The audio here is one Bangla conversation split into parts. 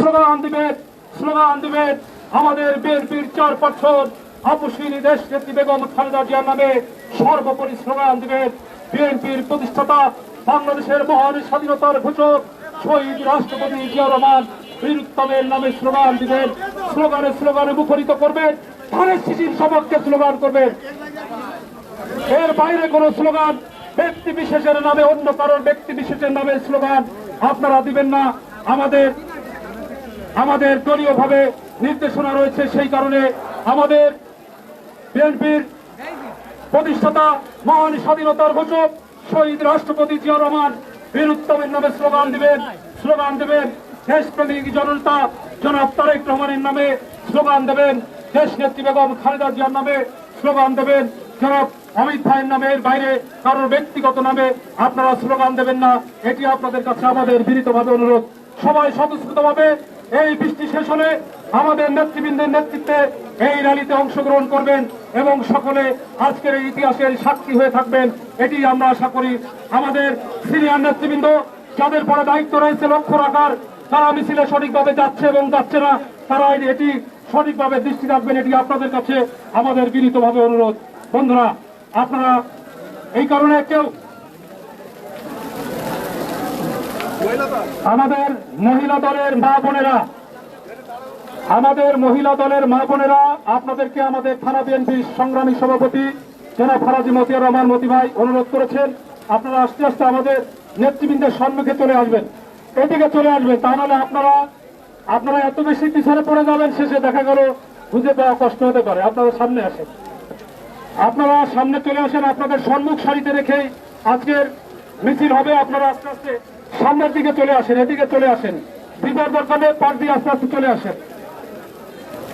স্লোগান দিবেন স্লোগান দিবেন আমাদের বিএনপির চার বছর আপসিনী দেশ নেত্রী বেগম খালেদা জিয়ার নামে সর্বোপরি স্লোগান দিবেন বিএনপির প্রতিষ্ঠাতা, বাংলাদেশের মহান স্বাধীনতার ঘোষক, শহীদ রাষ্ট্রপতি জিয়া রহমান, বীরুত্তমের নামে স্লোগান দিবেন স্লোগানে স্লোগানে মুখরিত করবেন, ধানের শিশির সমাজকে স্লোগান করবেন। এর বাইরে কোন স্লোগান, ব্যক্তি বিশেষের নামে অন্য কারোর ব্যক্তি বিশেষের নামে স্লোগান আপনারা দিবেন না। আমাদের আমাদের দলীয় ভাবে নির্দেশনা রয়েছে সেই কারণে আমাদের বিএনপির প্রতিষ্ঠাতা মহান স্বাধীনতার ঘোষক শহীদ রাষ্ট্রপতি জিয়া রহমান, বীর উত্তমের নামে স্লোগান দিবেন, স্লোগান দেবেন, দেশপ্রেমিক জনতা জনাব তারেক রহমানের নামে স্লোগান দেবেন দেশ নেত্রী বেগম খালেদা জিয়ার নামে স্লোগান দেবেন, জনাব অমিত ভাইয়ের নামে এর বাইরে কারোর ব্যক্তিগত নামে আপনারা স্লোগান দেবেন না। এটি আপনাদের কাছে আমাদের বিনীতভাবে অনুরোধ। সবাই স্বতঃস্ফূর্তভাবে এই বৃষ্টি শেষ হলে আমাদের নেতৃবৃন্দের নেতৃত্বে এই র্যালিতে অংশগ্রহণ করবেন এবং সকলে আজকের এই ইতিহাসের সাক্ষী হয়ে থাকবেন। এটি আমরা আশা করি আমাদের সিনিয়র নেতৃবৃন্দ, যাদের পরে দায়িত্ব রয়েছে লক্ষ্য রাখার, তারা মিছিলে সঠিকভাবে যাচ্ছে এবং যাচ্ছে না, তারা এটি সঠিকভাবে দৃষ্টি রাখবেন, এটি আপনাদের কাছে আমাদের বিনীতভাবে অনুরোধ। বন্ধুরা, আপনারা এই কারণে কেউ আমাদের মহিলা দলের মা বোনেরা, আমাদের মহিলা দলের মা বোনেরা, আপনাদেরকে আমাদের থানা বিএনপির সংগ্রামী সভাপতি জনাব ফারাজি মতিয়ার রহমান মতি ভাই অনুরোধ করেছেন, আপনারা আস্তে আস্তে আমাদের নেতৃবৃন্দের সম্মুখে চলে আসবেন। এদিকে চলে আসবেন, তা নাহলে আপনারা আপনারা এত বেশি পিছনে পড়ে যাবেন, শেষে দেখা গেল খুঁজে পাওয়া কষ্ট হতে পারে। আপনারা সামনে আসেন। আপনারা সামনে চলে আসেন, আপনাদের সম্মুখ সারিতে রেখেই আজকের মিছিল হবে আপনারা আস্তে আস্তে সামনের দিকে চলে আসেন এদিকে চলে আসেন। বিদার দরকারে পার দিয়ে আস্তে আস্তে চলে আসেন।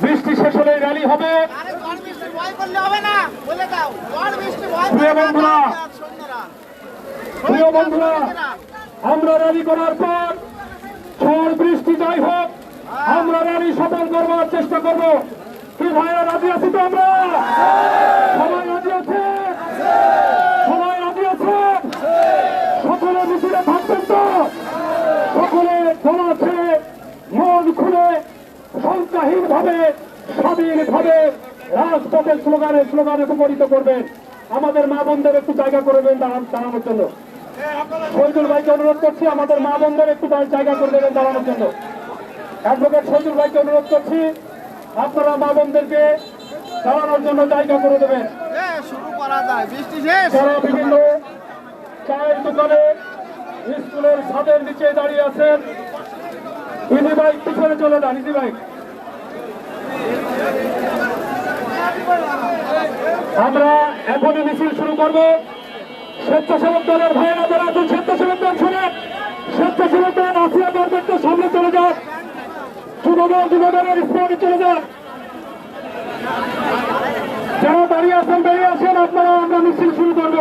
বৃষ্টি শেষ হলে র্যালি হবে। প্রিয় বন্ধুরা। প্রিয় আমরা র্যালি করার পর ঝড় বৃষ্টি যাই হোক আমরা র্যালি সফল করবার চেষ্টা করব। কি ভাইরা রাজি আছি তো আমরা সবাই রাজি আছে সবাই রাজি আছে সকলে মিছিলে থাকবেন তো। সকলে গলা ছেড়ে মন খুলে সংখ্যাহীন ভাবে স্বাধীন ভাবে রাজপথের স্লোগানে স্লোগানে উপকৃত করবেন। আমাদের মা বোনদের একটু জায়গা করবেন দাঁড়ান- দাঁড়ানোর জন্য। শহীদুল ভাইকে অনুরোধ করছি আমাদের মা বোনদের একটু জায়গা করে দেবেন দাঁড়ানোর জন্য। অ্যাডভোকেট শহীদুল ভাইকে অনুরোধ করছি আপনারা মা বোনদেরকে দাঁড়ানোর জন্য জায়গা করে দেবেন। করা বিভিন্ন চায়ের দোকানে স্কুলের ছাদের নিচে দাঁড়িয়ে আছেন। ইজি বাইক পিছনে চলে যান ইজি বাইক আমরা এখনই মিছিল শুরু করব। স্বেচ্ছাসেবক দলের ভাইয়েরা যারা আছেন, স্বেচ্ছাসেবক দল শুনে। স্বেচ্ছাসেবক দল আসিয়া দরকারকে সামনে চলে যান যুবদল, যুবদলের স্পটে চলে যান যারা দাঁড়িয়ে আছেন দাঁড়িয়ে আসেন, আপনারা, আমরা মিছিল শুরু করব।